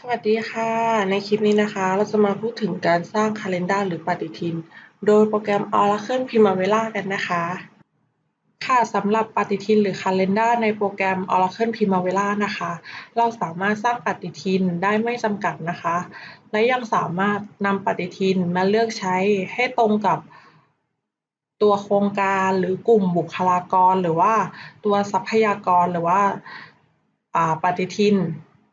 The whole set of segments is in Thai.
สวัสดีค่ะ ในคลิปนี้นะคะเราจะมาพูดถึงการสร้าง Calendar หรือปฏิทิน โดยโปรแกรม Oracle Primavera กันนะคะ ค่ะสำหรับปฏิทินหรือ Calendar ในโปรแกรม Oracle Primavera นะคะ เราสามารถสร้างปฏิทินได้ไม่จำกัดนะคะ และยังสามารถนำปฏิทินมาเลือกใช้ให้ตรงกับตัวโครงการหรือกลุ่มบุคลากร หรือว่าตัวทรัพยากรหรือว่าปฏิทิน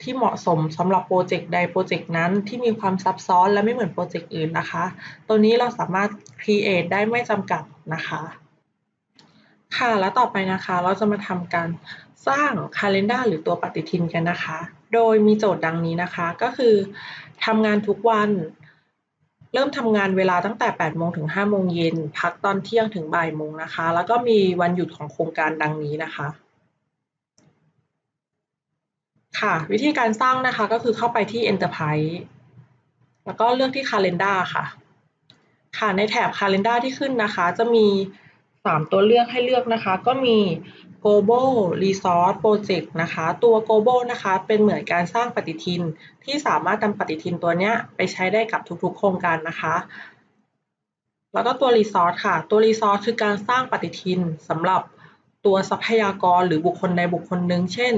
ที่เหมาะสมสำหรับโปรเจกต์ใดโปรเจกต์นั้นที่มีความซับซ้อนและไม่เหมือนโปรเจกต์อื่นนะคะ ตัวนี้เราสามารถ create ได้ไม่จำกัดนะคะ ค่ะ แล้วต่อไปนะคะเราจะมาทำการสร้าง calendar หรือตัวปฏิทินกันนะคะ โดยมีโจทย์ดังนี้นะคะก็คือทำงานทุกวันเริ่มทำงานเวลาตั้งแต่ 8 โมงถึง 5 โมงเย็น พักตอนเที่ยงถึงบ่ายโมงนะคะ แล้วก็มีวันหยุดของโครงการดังนี้นะคะ ค่ะ วิธีการสร้างนะคะก็คือเข้าไปที่ Enterprise แล้วก็เลือกที่ Calendar ค่ะ ค่ะในแถบ Calendar ที่ขึ้นนะคะ จะมี 3 ตัวเลือกให้เลือกนะคะ ก็มี Global Resource Project นะคะ ตัว Global นะคะเป็นเหมือนการสร้างปฏิทิน ที่สามารถนำปฏิทินตัวนี้ไปใช้ได้กับทุกๆ โครงการนะคะ แล้วก็ตัว Resource ค่ะ ตัว Resource คือการสร้างปฏิทินสำหรับ ตัวทรัพยากรหรือบุคคลใดบุคคลหนึ่ง เช่น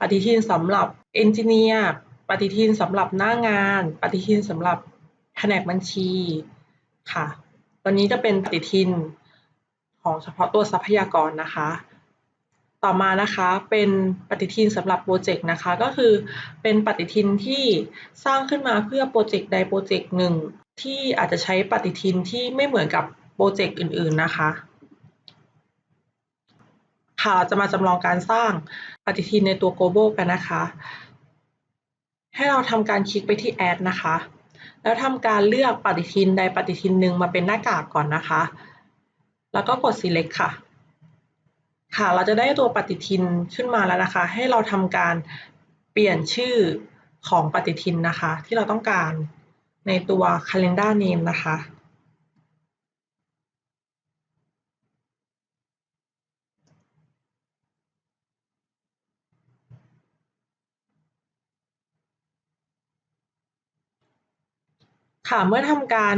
ปฏิทินสำหรับเอนจิเนียร์ปฏิทินสำหรับหน้างาน ปฏิทินสำหรับแผนกบัญชีค่ะ ตัวนี้จะเป็นปฏิทินของเฉพาะตัวทรัพยากรนะคะ ต่อมานะคะเป็นปฏิทินสำหรับโปรเจกต์นะคะ ก็คือเป็นปฏิทินที่สร้างขึ้นมาเพื่อโปรเจกต์ใดโปรเจกต์หนึ่งที่อาจจะใช้ปฏิทินที่ไม่เหมือนกับโปรเจกต์อื่น ๆนะคะ ค่ะเราจะมาจำลองการสร้างปฏิทินในตัว global กันนะคะ ให้เราทำการคลิกไปที่ add นะคะ แล้วทำการเลือกปฏิทินใดปฏิทินหนึ่งมาเป็นหน้ากากก่อนนะคะ แล้วก็กด select ค่ะ ค่ะเราจะได้ตัวปฏิทินขึ้นมาแล้วนะคะ ให้เราทำการเปลี่ยนชื่อของปฏิทินนะคะ ที่เราต้องการในตัว calendar name นะคะ ค่ะเมื่อทำการ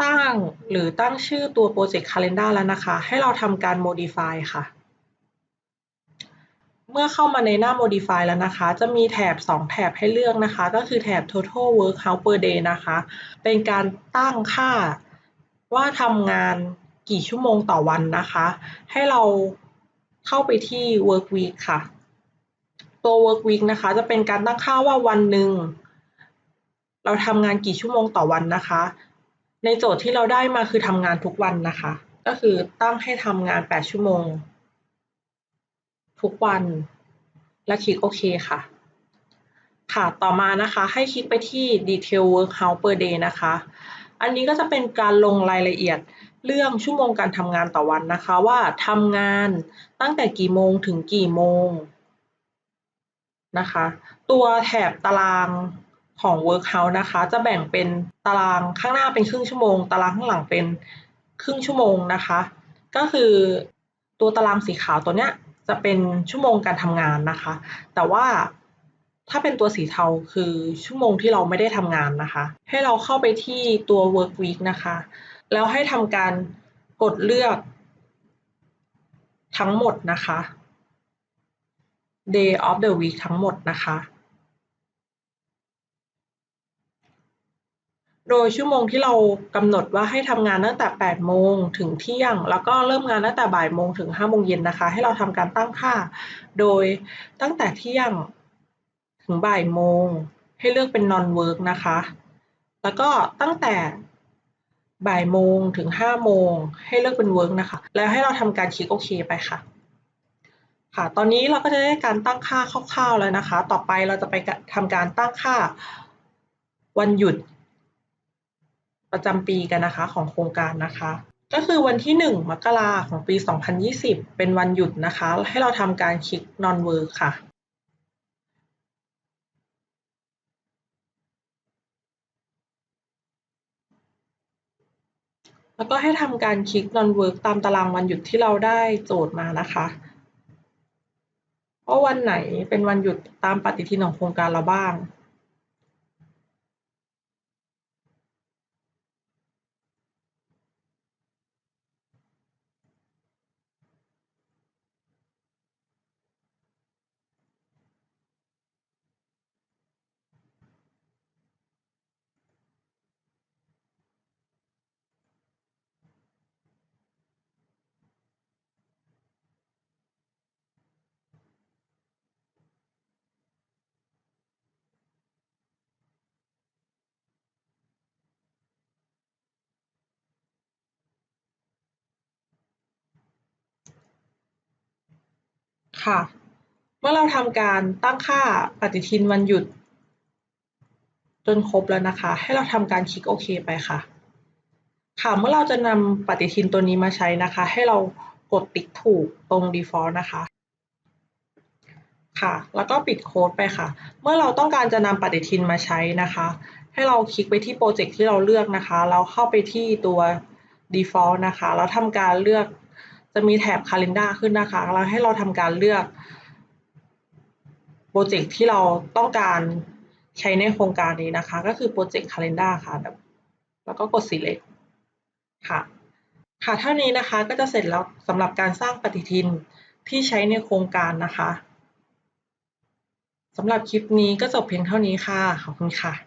สร้างหรือตั้งชื่อตัว Project Calendar แล้วนะคะ ให้เราทำการ modify ค่ะ เมื่อเข้ามาในหน้า modify แล้วนะคะ จะมีแถบ 2 แถบให้เลือกนะคะ ก็คือแถบ total work hour per day นะคะ เป็นการตั้งค่าว่าทำงานกี่ชั่วโมงต่อวันนะคะ ให้เราเข้าไปที่ work week ค่ะ ตัว work week นะคะ จะเป็นการตั้งค่าว่าวันหนึ่ง เราทำงานกี่ชั่วโมงต่อวันนะคะ ในโจทย์ที่เราได้มาคือทำงานทุกวันนะคะ ก็คือตั้งให้ทำงาน 8 ชั่วโมง ทุกวัน และคลิกโอเคค่ะ ค่ะ ต่อมานะคะ ให้คลิกไปที่ detail work hour per day นะคะ อันนี้ก็จะเป็นการลงรายละเอียดเรื่องชั่วโมงการทำงานต่อวันนะคะ ว่าทำงานตั้งแต่กี่โมงถึงกี่โมงนะคะ ตัวแถบตาราง ของ Workhouse นะคะ จะแบ่งเป็นตารางข้างหน้าเป็นครึ่งชั่วโมง ตารางข้างหลังเป็นครึ่งชั่วโมงนะคะ ก็คือตัวตารางสีขาวตัวเนี้ยจะเป็นชั่วโมงการทำงานนะคะ แต่ว่าถ้าเป็นตัวสีเทาคือชั่วโมงที่เราไม่ได้ทำงานนะคะ ให้เราเข้าไปที่ตัว work week นะคะ แล้วให้ทำการกดเลือกทั้งหมดนะคะ day of the week ทั้งหมดนะคะ โดยชั่วโมงที่เรากำหนดว่าให้ทำงานตั้งแต่8โมงถึงเที่ยง แล้วก็เริ่มงานตั้งแต่บ่ายโมงถึง5โมงเย็นนะคะ ให้เราทำการตั้งค่า โดยตั้งแต่เที่ยงถึงบ่ายโมง ให้เลือกเป็น non work นะคะ แล้วก็ตั้งแต่บ่ายโมงถึง5โมง ให้เลือกเป็น work นะคะ แล้วให้เราทำการคลิกโอเคไปค่ะ ค่ะ ตอนนี้เราก็จะได้การตั้งค่าคร่าวๆแล้วนะคะ ต่อไปเราจะไปทำการตั้งค่าวันหยุด ประจำปีกันนะคะของโครงการนะคะ ก็คือวันที่ 1 มกราของปี 2020 เป็นวันหยุดนะคะ ให้เราทำการคลิก non work ค่ะแล้วก็ให้ทำการคลิก non work ตามตารางวันหยุดที่เราได้โจทย์มานะคะว่าวันไหนเป็นวันหยุดตามปฏิทินของโครงการเราบ้าง ค่ะ เมื่อเราทำการตั้งค่าปฏิทินวันหยุด จนครบแล้วนะคะ ให้เราทำการคลิกโอเคไปค่ะ ค่ะ เมื่อเราจะนำปฏิทินตัวนี้มาใช้นะคะ ให้เรากดติ๊กถูกตรง default นะคะ ค่ะ แล้วก็ปิดโค้ดไปค่ะ เมื่อเราต้องการจะนำปฏิทินมาใช้นะคะ ให้เราคลิกไปที่โปรเจกต์ที่เราเลือกนะคะแล้วเข้าไปที่ตัว default นะคะ แล้วทำการเลือก จะมีแถบ calendar ขึ้นนะคะแล้วให้เราทำการเลือกโปรเจกต์ที่เราต้องการใช้ในโครงการนี้นะคะ ก็คือโปรเจกต์ calendar ค่ะแบบแล้วก็กด select ค่ะ ค่ะเท่านี้นะคะก็จะเสร็จแล้วสำหรับการสร้างปฏิทินที่ใช้ในโครงการนะคะสำหรับคลิปนี้ก็จบเพียงเท่านี้ค่ะ ขอบคุณค่ะ